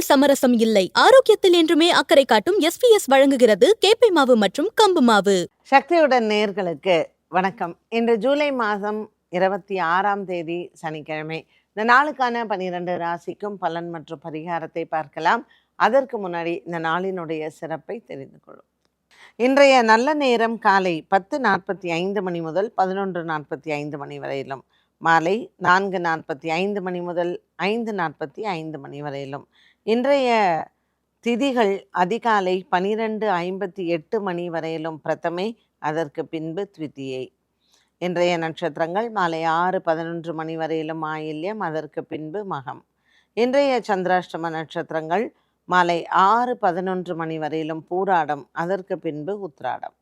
உணவில் சமரசம் இல்லை. ஆரோக்கியத்தில் என்றுமே அக்கறை காட்டும் எஸ்பிஎஸ் வழங்குகிறது கேப்பை மாவு மற்றும் கம்பு மாவு. சக்தியுடன் நேர்களுக்கு வணக்கம். இன்று ஜூலை மாதம் இருபத்தி ஆறாம் தேதி சனிக்கிழமை. இந்த நாளுக்கான பனிரெண்டு ராசிக்கும் பலன் மற்றும் பரிகாரத்தை பார்க்கலாம். அதற்கு முன்னாடி இந்த நாளினுடைய சிறப்பை தெரிந்து கொள்ளும் இன்றைய நல்ல நேரம் காலை பத்து நாற்பத்தி ஐந்து மணி முதல் பதினொன்று நாற்பத்தி ஐந்து மணி வரையிலும். மாலை நான்கு நாற்பத்தி ஐந்து மணி முதல் ஐந்து நாற்பத்தி ஐந்து மணி வரையிலும். இன்றைய திதிகள் அதிகாலை பனிரெண்டு ஐம்பத்தி எட்டு மணி வரையிலும் பிரதமை அதற்கு பின்பு த்விதியை. இன்றைய நட்சத்திரங்கள் மாலை ஆறு பதினொன்று மணி வரையிலும் ஆயில்யம் அதற்கு பின்பு மகம். இன்றைய சந்திராஷ்டம நட்சத்திரங்கள் மாலை ஆறு பதினொன்று மணி வரையிலும் பூராடம் அதற்கு பின்பு உத்ராடம்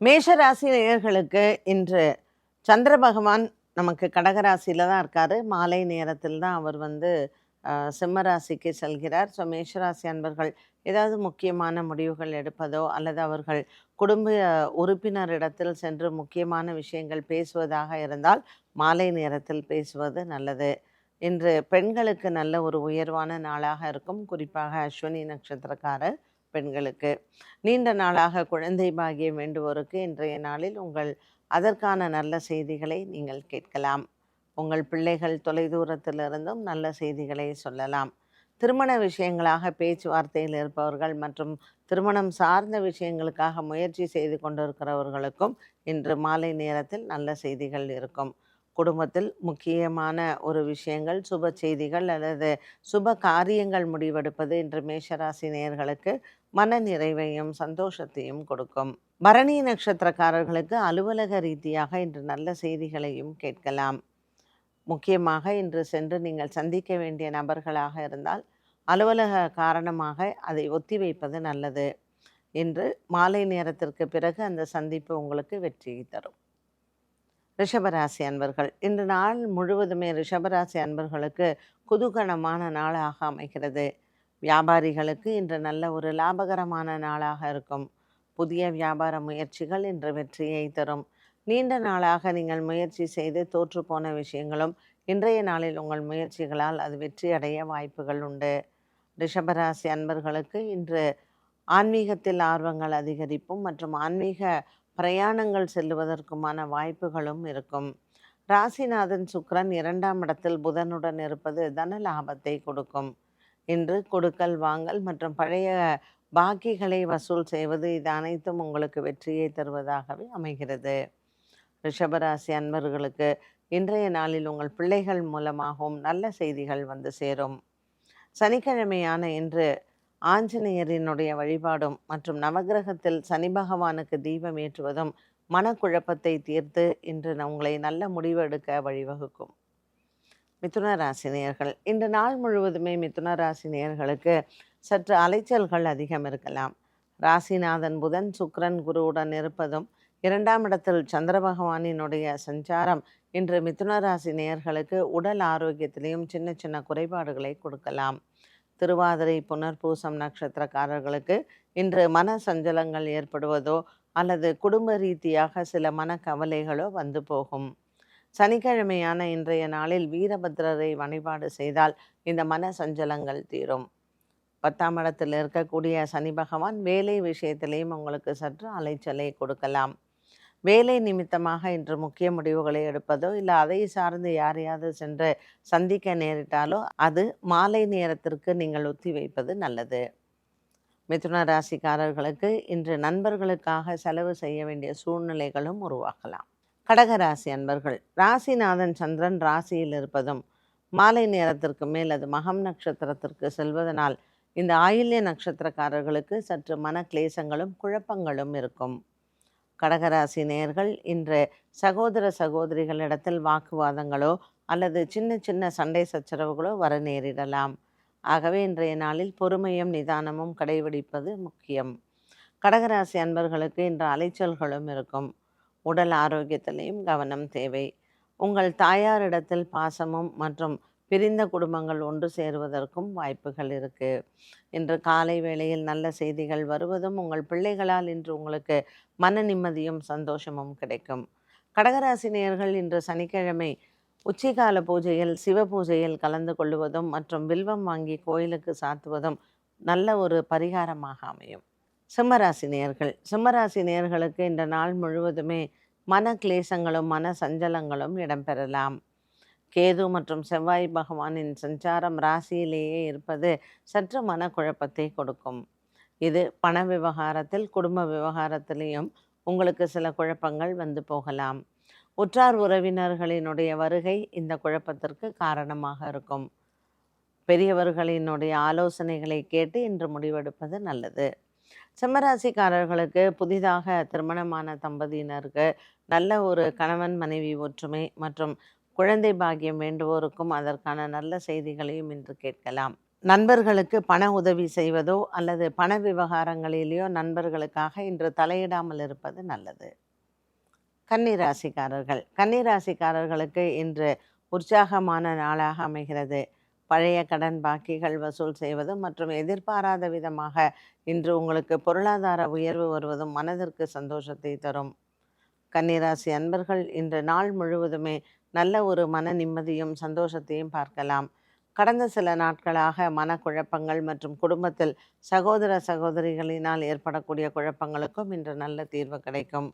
மேஷராசி நேயர்களுக்கு இன்று சந்திர பகவான் நமக்கு கடகராசியில் தான் இருக்கார். மாலை நேரத்தில் தான் அவர் வந்து சிம்மராசிக்கு செல்கிறார். ஸோ மேஷராசி அன்பர்கள் ஏதாவது முக்கியமான முடிவுகள் எடுப்பதோ அல்லது அவர்கள் குடும்ப உறுப்பினரிடத்தில் சென்று முக்கியமான விஷயங்கள் பேசுவதாக இருந்தால் மாலை நேரத்தில் பேசுவது நல்லது. இன்று பெண்களுக்கு நல்ல ஒரு உயர்வான நாளாக இருக்கும். குறிப்பாக அஸ்வினி நட்சத்திரக்காரர் பெண்களுக்கு. நீண்ட நாளாக குழந்தை பாகியம் வேண்டுவோருக்கு இன்றைய நாளில் உங்கள் அதற்கான நல்ல செய்திகளை நீங்கள் கேட்கலாம். உங்கள் பிள்ளைகள் தொலைதூரத்திலிருந்தும் நல்ல செய்திகளை சொல்லலாம். திருமண விஷயங்களாக பேச்சுவார்த்தையில் இருப்பவர்கள் மற்றும் திருமணம் சார்ந்த விஷயங்களுக்காக முயற்சி செய்து கொண்டிருக்கிறவர்களுக்கும் இன்று மாலை நேரத்தில் நல்ல செய்திகள் இருக்கும். குடும்பத்தில் முக்கியமான ஒரு விஷயங்கள் சுப செய்திகள் அல்லது சுப காரியங்கள் முடிவெடுப்பது இன்று மேஷராசி நேயர்களுக்கு மன நிறைவையும் சந்தோஷத்தையும் கொடுக்கும். பரணி நட்சத்திரக்காரர்களுக்கு அலுவலக ரீதியாக இன்று நல்ல செய்திகளையும் கேட்கலாம். முக்கியமாக இன்று சென்று நீங்கள் சந்திக்க வேண்டிய நபர்களாக இருந்தால் அலுவலக காரணமாக அதை ஒத்திவைப்பது நல்லது இன்று மாலை நேரத்திற்கு பிறகு அந்த சந்திப்பு உங்களுக்கு வெற்றியை தரும். ரிஷபராசி அன்பர்கள் இன்று நாள் முழுவதுமே ரிஷபராசி அன்பர்களுக்கு குதூகலமான நாளாக அமைகிறது. வியாபாரிகளுக்கு இன்று நல்ல ஒரு லாபகரமான நாளாக இருக்கும். புதிய வியாபார முயற்சிகள் இன்று வெற்றியை தரும். நீண்ட நாளாக நீங்கள் முயற்சி செய்து தோற்றுப்போன விஷயங்களும் இன்றைய நாளில் உங்கள் முயற்சிகளால் அது வெற்றி அடைய வாய்ப்புகள் உண்டு. ரிஷபராசி அன்பர்களுக்கு இன்று ஆன்மீகத்தில் ஆர்வங்கள் அதிகரிப்பும் மற்றும் ஆன்மீக பிரயாணங்கள் செல்லுவதற்குமான வாய்ப்புகளும் இருக்கும். ராசிநாதன் சுக்ரன் இரண்டாம் இடத்தில் புதனுடன் இருப்பது தன லாபத்தை கொடுக்கும். இன்று கொடுக்கல் வாங்கல் மற்றும் பழைய பாக்கிகளை வசூல் செய்வது இது அனைத்தும் உங்களுக்கு வெற்றியை தருவதாகவே அமைகிறது. ரிஷபராசி அன்பர்களுக்கு இன்றைய நாளில் உங்கள் பிள்ளைகள் மூலமாகவும் நல்ல செய்திகள் வந்து சேரும். சனிக்கிழமையான இன்று ஆஞ்சநேயரினுடைய வழிபாடும் மற்றும் நவக்கிரகத்தில் சனி பகவானுக்கு தீபம் ஏற்றுவதும் மனக்குழப்பத்தை தீர்த்து இன்று உங்களை நல்ல முடிவு எடுக்க வழிவகுக்கும். மிதுன ராசினியர்கள் இன்று நாள் முழுவதுமே மிதுன ராசினியர்களுக்கு சற்று அலைச்சல்கள் அதிகம் இருக்கலாம். ராசிநாதன் புதன் சுக்ரன் குருவுடன் இருப்பதும் இரண்டாம் இடத்தில் சந்திர பகவானினுடைய சஞ்சாரம் இன்று மிதுன ராசி நேயர்களுக்கு உடல் ஆரோக்கியத்திலையும் சின்ன சின்ன குறைபாடுகளை கொடுக்கலாம். திருவாதிரை புனர்பூசம் நட்சத்திரக்காரர்களுக்கு இன்று மன சஞ்சலங்கள் ஏற்படுவதோ அல்லது குடும்ப ரீதியாக சில மன கவலைகளோ வந்து போகும். சனிக்கிழமையான இன்றைய நாளில் வீரபத்ரரை வழிபாடு செய்தால் இந்த மன சஞ்சலங்கள் தீரும். பத்தாம் இடத்தில் இருக்கக்கூடிய சனி பகவான் வேலை விஷயத்திலையும் உங்களுக்கு சற்று அலைச்சலை கொடுக்கலாம். வேலை நிமித்தமாக இன்று முக்கிய முடிவுகளை எடுப்பதோ இல்லை அதை சார்ந்து யாரையாவது சென்று சந்திக்க நேரிட்டாலோ அது மாலை நேரத்திற்கு நீங்கள் ஒத்தி வைப்பது நல்லது. மிதுன ராசிக்காரர்களுக்கு இன்று நண்பர்களுக்காக செலவு செய்ய வேண்டிய சூழ்நிலைகளும் உருவாகலாம். கடகராசி அன்பர்கள் ராசிநாதன் சந்திரன் ராசியில் இருப்பதும் மாலை நேரத்திற்கு மேல் அது மகம் நட்சத்திரத்திற்கு செல்வதனால் இந்த ஆயில்ய நட்சத்திரக்காரர்களுக்கு சற்று மன கிளேசங்களும் குழப்பங்களும் இருக்கும். கடகராசி நேர்கள் இன்று சகோதர சகோதரிகளிடத்தில் வாக்குவாதங்களோ அல்லது சின்ன சின்ன சண்டை சச்சரவுகளோ வர நேரிடலாம். ஆகவே இன்றைய நாளில் பொறுமையும் நிதானமும் கடைபிடிப்பது முக்கியம். கடகராசி அன்பர்களுக்கு இன்று அலைச்சல்களும் இருக்கும். உடல் ஆரோக்கியத்திலையும் கவனம் தேவை. உங்கள் தாயாரிடத்தில் பாசமும் மற்றும் பிரிந்த குடும்பங்கள் ஒன்று சேருவதற்கும் வாய்ப்புகள் இருக்குது இன்று காலை வேளையில் நல்ல செய்திகள் வருவதும் உங்கள் பிள்ளைகளால் இன்று உங்களுக்கு மன நிம்மதியும் சந்தோஷமும் கிடைக்கும். கடகராசினியர்கள் இன்று சனிக்கிழமை உச்சிகால பூஜையில் சிவ பூஜையில் கலந்து கொள்வதும் மற்றும் வில்வம் வாங்கி கோயிலுக்கு சாத்துவதும் நல்ல ஒரு பரிகாரமாக அமையும். சிம்மராசி நேர்கள் சிம்மராசி நேர்களுக்கு இந்த நாள் முழுவதுமே மன கிளேசங்களும் மன சஞ்சலங்களும் இடம்பெறலாம். கேது மற்றும் செவ்வாய் பகவானின் சஞ்சாரம் ராசியிலேயே இருப்பது சற்று மனக்குழப்பத்தை கொடுக்கும். இது பண விவகாரத்தில் குடும்ப விவகாரத்திலையும் உங்களுக்கு சில குழப்பங்கள் வந்து போகலாம். உற்றார் உறவினர்களினுடைய வருகை இந்த குழப்பத்திற்கு காரணமாக இருக்கும். பெரியவர்களினுடைய ஆலோசனைகளை கேட்டு இன்று முடிவெடுப்பது நல்லது. சிம்மராசிக்காரர்களுக்கு புதிதாக திருமணமான தம்பதியினருக்கு நல்ல ஒரு கணவன் மனைவி ஒற்றுமை மற்றும் குழந்தை பாக்கியம் வேண்டுவோருக்கும் அதற்கான நல்ல செய்திகளையும் இன்று கேட்கலாம். நண்பர்களுக்கு பண உதவி செய்வதோ அல்லது பண விவகாரங்களிலேயோ நண்பர்களுக்காக இன்று தலையிடாமல் இருப்பது நல்லது. கன்னிராசிக்காரர்கள். கன்னிராசிக்காரர்களுக்கு இன்று உற்சாகமான நாளாக அமைகிறது. பழைய கடன் பாக்கிகள் வசூல் செய்வதும் மற்றும் எதிர்பாராத விதமாக இன்று உங்களுக்கு பொருளாதார உயர்வு வருவதும் மனதிற்கு சந்தோஷத்தை தரும். கன்னிராசி அன்பர்கள் இன்று நாள் முழுவதுமே நல்ல ஒரு மன நிம்மதியும் சந்தோஷத்தையும் பார்க்கலாம். கடந்த சில நாட்களாக மனக்குழப்பங்கள் மற்றும் குடும்பத்தில் சகோதர சகோதரிகளினால் ஏற்படக்கூடிய குழப்பங்களுக்கும் இன்று நல்ல தீர்வு கிடைக்கும்.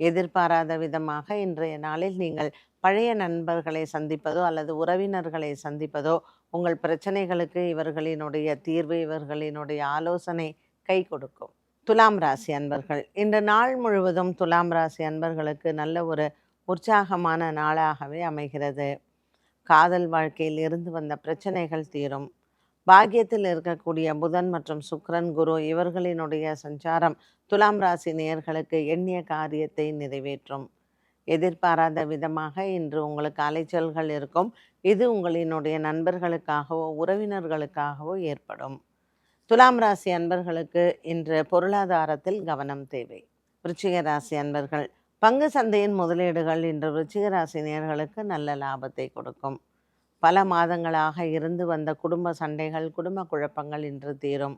எதிர்பாராத விதமாக இன்றைய நாளில் நீங்கள் பழைய நண்பர்களை சந்திப்பதோ அல்லது உறவினர்களை சந்திப்பதோ உங்கள் பிரச்சனைகளுக்கு இவர்களினுடைய தீர்வு இவர்களினுடைய ஆலோசனை கை கொடுக்கும். துலாம் ராசி அன்பர்கள். இந்த நாள் முழுவதும் துலாம் ராசி அன்பர்களுக்கு நல்ல ஒரு உற்சாகமான நாளாகவே அமைகிறது. காதல் வாழ்க்கையில் இருந்து வந்த பிரச்சனைகள் தீரும். பாக்கியத்தில் இருக்கக்கூடிய புதன் மற்றும் சுக்ரன் குரு இவர்களினுடைய சஞ்சாரம் துலாம் ராசி நேயர்களுக்கு எண்ணிய காரியத்தை நிறைவேற்றும். எதிர்பாராத விதமாக இன்று உங்களுக்கு அலைச்சல்கள் இருக்கும். இது உங்களினுடைய நண்பர்களுக்காகவோ உறவினர்களுக்காகவோ ஏற்படும். துலாம் ராசி அன்பர்களுக்கு இன்று பொருளாதாரத்தில் கவனம் தேவை. விருச்சிக ராசி அன்பர்கள் பங்கு சந்தையின் முதலீடுகள் இன்று விருச்சிக ராசி நல்ல லாபத்தை கொடுக்கும். பல மாதங்களாக இருந்து வந்த குடும்ப சண்டைகள் குடும்ப குழப்பங்கள் இன்று தீரும்.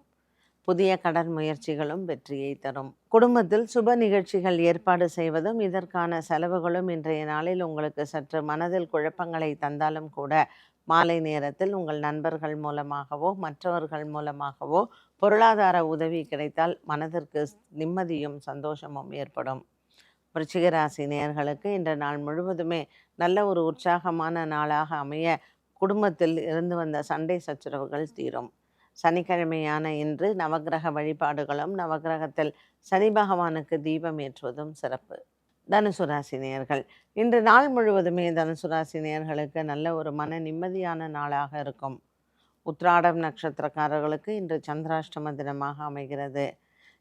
புதிய கடன் முயற்சிகளும் வெற்றியை தரும். குடும்பத்தில் சுப நிகழ்ச்சிகள் ஏற்பாடு செய்வதும் இதற்கான செலவுகளும் இன்றைய நாளில் உங்களுக்கு சற்று மனதில் குழப்பங்களை தந்தாலும் கூட மாலை நேரத்தில் உங்கள் நண்பர்கள் மூலமாகவோ மற்றவர்கள் மூலமாகவோ பொருளாதார உதவி கிடைத்தால் மனதிற்கு நிம்மதியும் சந்தோஷமும் ஏற்படும். விருச்சிகராசி நேர்களுக்கு இன்ற நாள் முழுவதுமே நல்ல ஒரு உற்சாகமான நாளாக அமைய குடும்பத்தில் இருந்து வந்த சண்டை சச்சரவுகள் தீரும். சனிக்கிழமையான இன்று நவக்கிரக வழிபாடுகளும் நவக்கிரகத்தில் சனி பகவானுக்கு தீபம் ஏற்றுவதும் சிறப்பு. தனுசு ராசி நேர்கள் இன்று நாள் முழுவதுமே தனுசு ராசி நேர்களுக்கு நல்ல ஒரு மன நிம்மதியான நாளாக இருக்கும். உத்ராடம் நட்சத்திரக்காரர்களுக்கு இன்று சந்திராஷ்டம தினமாக அமைகிறது.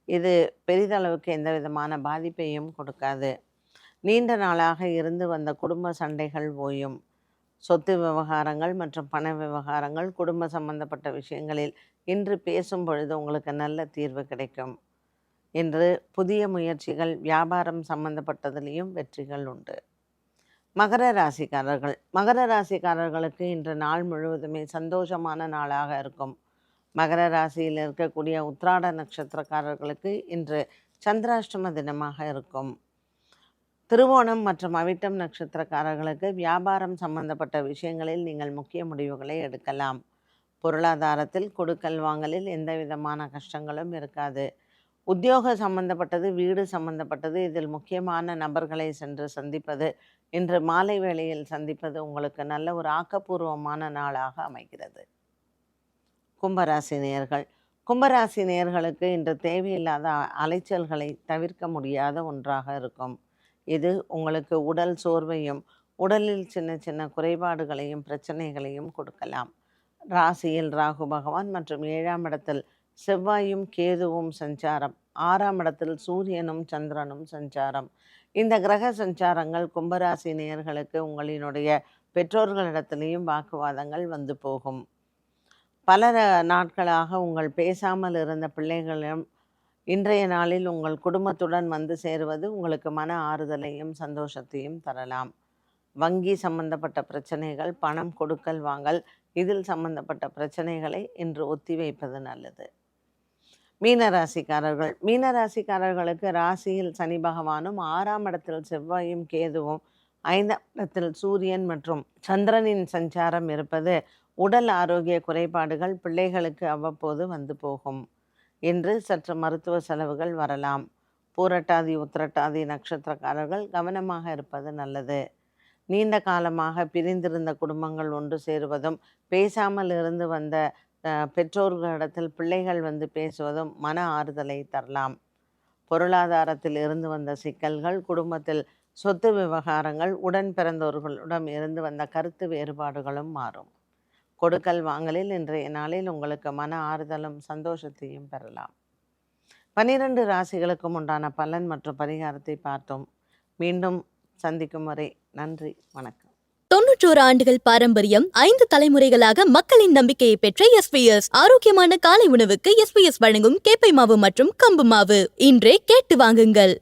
இது பெரிதளவுக்கு எந்த விதமான பாதிப்பையும் கொடுக்காது. நீண்ட நாளாக இருந்து வந்த குடும்ப சண்டைகள் ஓயும். சொத்து விவகாரங்கள் மற்றும் பண விவகாரங்கள் குடும்ப சம்பந்தப்பட்ட விஷயங்களில் இன்று பேசும் பொழுது உங்களுக்கு நல்ல தீர்வு கிடைக்கும். இன்று புதிய முயற்சிகள் வியாபாரம் சம்பந்தப்பட்டதிலையும் வெற்றிகள் உண்டு. மகர ராசிக்காரர்கள். மகர ராசிக்காரர்களுக்கு இன்று நாள் முழுவதுமே சந்தோஷமான நாளாக இருக்கும். மகர ராசியில் இருக்கக்கூடிய உத்ராட நட்சத்திரக்காரர்களுக்கு இன்று சந்திராஷ்டம தினமாக இருக்கும். திருவோணம் மற்றும் அவிட்டம் நட்சத்திரக்காரர்களுக்கு வியாபாரம் சம்பந்தப்பட்ட விஷயங்களில் நீங்கள் முக்கிய முடிவுகளை எடுக்கலாம். பொருளாதாரத்தில் கொடுக்கல் வாங்கலில் எந்த விதமான கஷ்டங்களும் இருக்காது. உத்தியோக சம்பந்தப்பட்டது வீடு சம்பந்தப்பட்டது இதில் முக்கியமான நபர்களை சென்று சந்திப்பது இன்று மாலை வேளையில் சந்திப்பது உங்களுக்கு நல்ல ஒரு ஆக்கப்பூர்வமான நாளாக அமைகிறது. கும்பராசி நேயர்கள் கும்பராசி நேயர்களுக்கு இன்று தேவையில்லாத அலைச்சல்களை தவிர்க்க முடியாத ஒன்றாக இருக்கும். இது உங்களுக்கு உடல் சோர்வையும் உடலில் சின்ன சின்ன குறைபாடுகளையும் பிரச்சனைகளையும் கொடுக்கலாம். ராசியில் ராகு பகவான் மற்றும் ஏழாம் இடத்தில் செவ்வாயும் கேதுவும் சஞ்சாரம். ஆறாம் இடத்தில் சூரியனும் சந்திரனும் சஞ்சாரம். இந்த கிரக சஞ்சாரங்கள் கும்பராசி நேயர்களுக்கு உங்களினுடைய பெற்றோர்களிடத்திலேயும் வாக்குவாதங்கள் வந்து போகும். பல நாட்களாக உங்கள் பேசாமல் இருந்த பிள்ளைகளிடம் இன்றைய நாளில் உங்கள் குடும்பத்துடன் வந்து சேருவது உங்களுக்கு மன ஆறுதலையும் சந்தோஷத்தையும் தரலாம். வங்கி சம்பந்தப்பட்ட பிரச்சனைகள் பணம் கொடுக்கல் வாங்கல் இதில் சம்பந்தப்பட்ட பிரச்சனைகளை இன்று ஒத்திவைப்பது நல்லது. மீனராசிக்காரர்கள். மீனராசிக்காரர்களுக்கு ராசியில் சனி பகவானும் ஆறாம் இடத்தில் செவ்வாயும் கேதுவும் ஐந்தாம் இடத்தில் சூரியன் மற்றும் சந்திரனின் சஞ்சாரம் இருப்பது உடல் ஆரோக்கிய குறைபாடுகள் பிள்ளைகளுக்கு அவ்வப்போது வந்து போகும். என்று சற்று மருத்துவ செலவுகள் வரலாம். பூரட்டாதி உத்திரட்டாதி நட்சத்திரக்காரர்கள் கவனமாக இருப்பது நல்லது. நீண்ட காலமாக பிரிந்திருந்த குடும்பங்கள் ஒன்று சேருவதும் பேசாமல் இருந்து வந்த பெற்றோர்களிடத்தில் பிள்ளைகள் வந்து பேசுவதும் மன ஆறுதலை தரலாம். பொருளாதாரத்தில் இருந்து வந்த சிக்கல்கள் குடும்பத்தில் சொத்து விவகாரங்கள் உடன் பிறந்தோர்களிடம் இருந்து வந்த கருத்து வேறுபாடுகளும் மாறும். கொடுக்கல் வாங்கலில் இன்றைய நாளில் உங்களுக்கு மன ஆறுதலும் சந்தோஷத்தையும் பெறலாம். பன்னிரண்டு ராசிகளுக்கும் உண்டான பலன் மற்றும் பரிகாரத்தை பார்த்தோம். மீண்டும் சந்திக்கும் வரை நன்றி வணக்கம். தொன்னூற்றோரு ஆண்டுகள் பாரம்பரியம் ஐந்து தலைமுறைகளாக மக்களின் நம்பிக்கையை பெற்ற எஸ்பிஎஸ் ஆரோக்கியமான காலை உணவுக்கு எஸ்பிஎஸ் வழங்கும் கேப்பை மாவு மற்றும் கம்பு மாவு. இன்றே கேட்டு வாங்குங்கள்.